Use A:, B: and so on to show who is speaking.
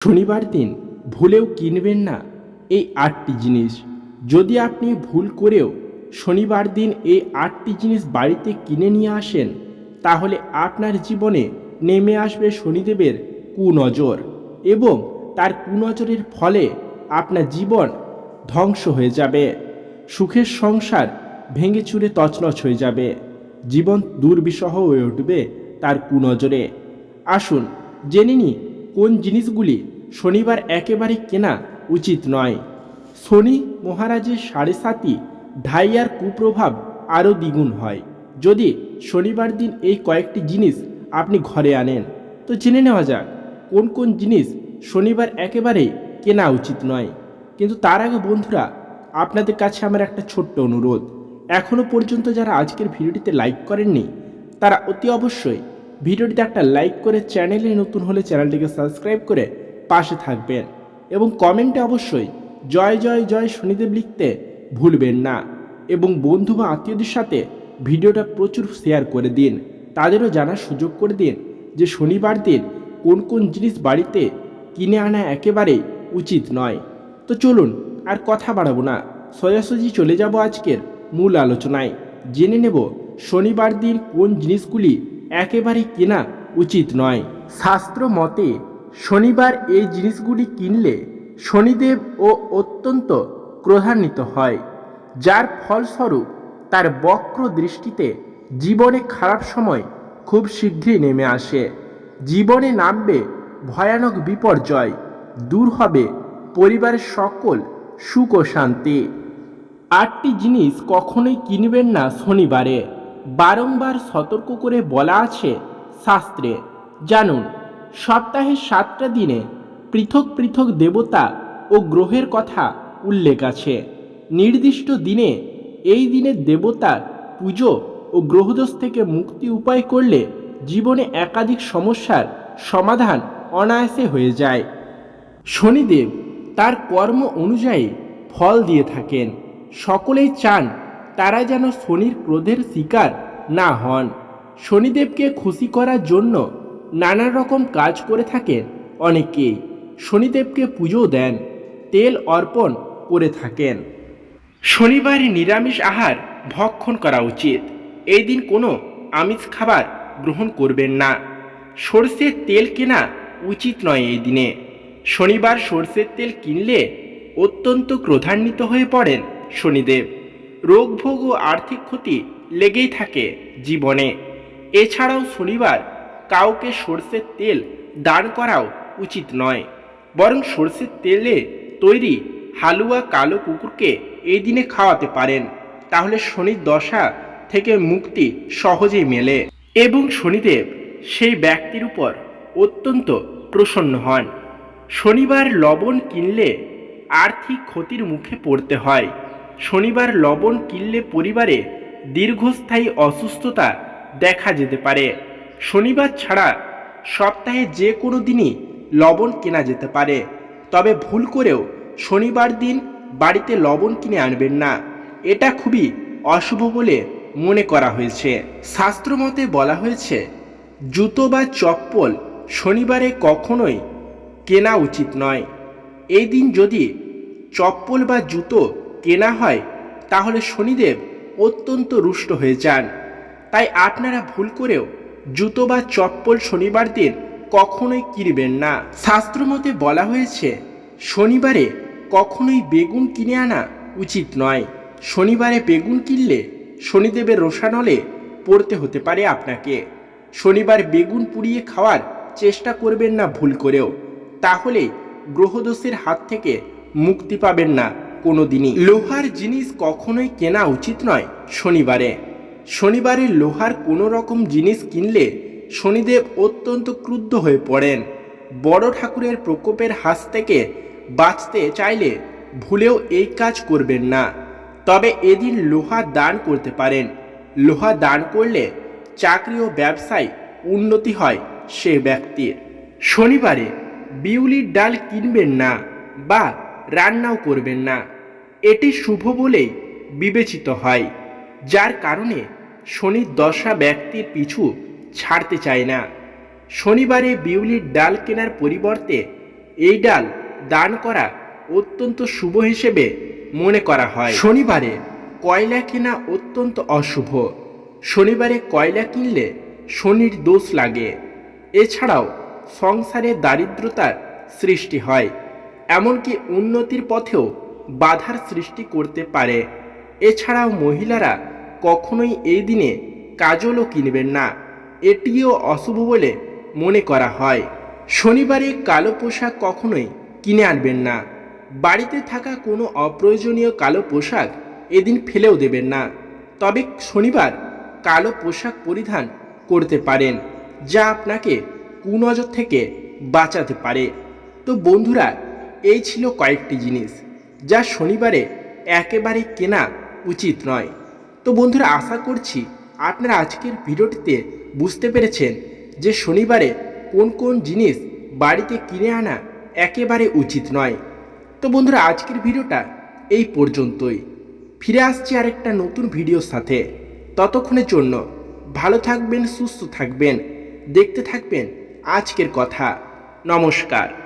A: শনিবার দিন ভুলেও কিনবেন না এই আটটি জিনিস। যদি আপনি ভুল করেও শনিবার দিন এই আটটি জিনিস বাড়িতে কিনে নিয়ে আসেন, তাহলে আপনার জীবনে নেমে আসবে শনিদেবের কুনজর এবং তার কুনজরের ফলে আপনার জীবন ধ্বংস হয়ে যাবে। সুখের সংসার ভেঙে চুরে তছনছ হয়ে যাবে। জীবন দুর্বিষহ হয়ে উঠবে তার কুনজরে। আসুন জেনে নি কোন জিনিসগুলি শনিবার একেবারে কেনা উচিত নয়? শনি মহারাজের সাড়ে সাতই ঢাইয়ার কুপ্রভাব আরও দ্বিগুণ হয়। যদি শনিবার দিন এই কয়েকটি জিনিস আপনি ঘরে আনেন, তো জেনে নেওয়া যাক, কোন কোন জিনিস শনিবার একেবারেই কেনা উচিত নয়। কিন্তু তার আগে বন্ধুরা, আপনাদের কাছে আমার একটা ছোট্ট অনুরোধ। এখনও পর্যন্ত যারা আজকের ভিডিওটিতে লাইক করেননি, তারা অতি অবশ্যই ভিডিওটিতে একটা লাইক করে চ্যানেলে নতুন হলে চ্যানেলটিকে সাবস্ক্রাইব করে পাশে থাকবেন এবং কমেন্টে অবশ্যই জয় জয় জয় শনিদেব লিখতে ভুলবেন না এবং বন্ধু বা আত্মীয়দের সাথে ভিডিওটা প্রচুর শেয়ার করে দিন। তাদেরও জানার সুযোগ করে দিন যে শনিবার দিন কোন কোন জিনিস বাড়িতে কিনে আনা একেবারেই উচিত নয়। তো চলুন আর কথা বাড়াবো না। সোজাসুজি চলে যাব আজকের মূল আলোচনায়। জেনে নেব শনিবার দিন কোন জিনিসগুলি একেবারে কেনা উচিত নয়। শাস্ত্র মতে, শনিবার এই জিনিসগুলি কিনলে শনিদেব ও অত্যন্ত ক্রোধান্বিত হয়, যার ফলস্বরূপ তার বক্র দৃষ্টিতে জীবনে খারাপ সময় খুব শীঘ্রই নেমে আসে। জীবনে নামবে ভয়ানক বিপর্যয়, দূর হবে পরিবারের সকল সুখ ও শান্তি। আটটি জিনিস কখনোই কিনবেন না শনিবারে। বারংবার সতর্ক করে বলা আছে শাস্ত্রে। জানুন, সপ্তাহের সাতটা দিনে পৃথক পৃথক দেবতা ও গ্রহের কথা উল্লেখ আছে। নির্দিষ্ট দিনে এই দিনে দেবতার পুজো ও গ্রহদোষ থেকে মুক্তি উপায় করলে জীবনে একাধিক সমস্যার সমাধান অনায়াসে হয়ে যায়। শনিদেব তার কর্ম অনুযায়ী ফল দিয়ে থাকেন। সকলেই চান তারা যেন শনির ক্রোধের শিকার না হন। শনিদেবকে খুশি করার জন্য নানা রকম কাজ করে থাকেন অনেকেই শনিদেবকে পুজো দেন, তেল অর্পণ করে থাকেন। শনিবার নিরামিষ আহার ভক্ষণ করা উচিত। এই দিন কোনো আমিষ খাবার গ্রহণ করবেন না। সর্ষের তেল কেনা উচিত নয় এই দিনে। শনিবার সর্ষের তেল কিনলে অত্যন্ত ক্রোধান্বিত হয়ে পড়েন শনিদেব। রোগভোগ ও আর্থিক ক্ষতি লেগেই থাকে জীবনে। এছাড়াও শনিবার কাউকে সর্ষের তেল দান করাও উচিত নয়। বরং সর্ষের তেলে তৈরি হালুয়া কালো কুকুরকে এই দিনে খাওয়াতে পারেন। তাহলে শনির দশা থেকে মুক্তি সহজেই মেলে এবং শনিদেব সেই ব্যক্তির উপর অত্যন্ত প্রসন্ন হন। শনিবার লবণ কিনলে আর্থিক ক্ষতির মুখে পড়তে হয়। শনিবার লবণ কিনলে পরিবারে দীর্ঘস্থায়ী অসুস্থতা দেখা যেতে পারে। শনিবার ছাড়া সপ্তাহে যে কোনো দিনই লবণ কেনা যেতে পারে। তবে ভুল করেও শনিবার দিন বাড়িতে লবণ কিনে আনবেন না। এটা খুবই অশুভ বলে মনে করা হয়েছে। শাস্ত্রমতে বলা হয়েছে, জুতো বা চপ্পল শনিবারে কখনোই কেনা উচিত নয়। এই দিন যদি চপ্পল বা জুতো কেনা হয়, তাহলে শনিদেব অত্যন্ত রুষ্ট হয়ে যান। তাই আপনারা ভুল করেও জুতো বা চপ্পল শনিবার দিন কখনোই কিনবেন না। শাস্ত্রমতে বলা হয়েছে, শনিবারে কখনোই বেগুন কিনে আনা উচিত নয়। শনিবারে বেগুন কিনলে শনিদেবের রোষানলে পড়তে হতে পারে আপনাকে। শনিবার বেগুন পুড়িয়ে খাওয়ার চেষ্টা করবেন না ভুল করেও। তাহলে গ্রহদোষের হাত থেকে মুক্তি পাবেন না। কোনো দিনই লোহার জিনিস কখনোই কেনা উচিত নয় শনিবারে। শনিবারে লোহার কোনো রকম জিনিস কিনলে শনিদেব অত্যন্ত ক্রুদ্ধ হয়ে পড়েন। বড় ঠাকুরের প্রকোপের হাস থেকে বাঁচতে চাইলে ভুলেও এই কাজ করবেন না। তবে এদিন লোহা দান করতে পারেন। লোহা দান করলে চাকরি ও ব্যবসায় উন্নতি হয় সে ব্যক্তির। শনিবারে বিউলির ডাল কিনবেন না বা রান্নাও করবেন না। এটি শুভ বলেই বিবেচিত হয়, যার কারণে শনির দশা ব্যক্তির পিছু ছাড়তে চায় না। শনিবারে বিউলির ডাল কেনার পরিবর্তে এই ডাল দান করা অত্যন্ত শুভ হিসেবে মনে করা হয়। শনিবারে কয়লা কেনা অত্যন্ত অশুভ। শনিবারে কয়লা কিনলে শনির দোষ লাগে। এছাড়াও সংসারে দারিদ্রতার সৃষ্টি হয়। এমনকি উন্নতির পথেও বাধার সৃষ্টি করতে পারে। এছাড়াও মহিলারা কখনোই এই দিনে কাজলও কিনবেন না। এটিও অশুভ বলে মনে করা হয়। শনিবারে কালো পোশাক কখনোই কিনে আনবেন না। বাড়িতে থাকা কোনো অপ্রয়োজনীয় কালো পোশাক এদিন ফেলেও দেবেন না। তবে শনিবার কালো পোশাক পরিধান করতে পারেন, যা আপনাকে কুনজর থেকে বাঁচাতে পারে। তো বন্ধুরা এই ছিল কয়েকটি জিনিস, যা শনিবারে একেবারে কেনা উচিত নয়। তো বন্ধুরা, আশা করছি আপনারা আজকের ভিডিওটিতে বুঝতে পেরেছেন যে শনিবারে কোন কোন জিনিস বাড়িতে কিনে আনা একেবারে উচিত নয়। তো বন্ধুরা, আজকের ভিডিওটা এই পর্যন্তই। ফিরে আসছি আরেকটা নতুন ভিডিওর সাথে। ততক্ষণের জন্য ভালো থাকবেন, সুস্থ থাকবেন, দেখতে থাকবেন আজকের কথা। নমস্কার।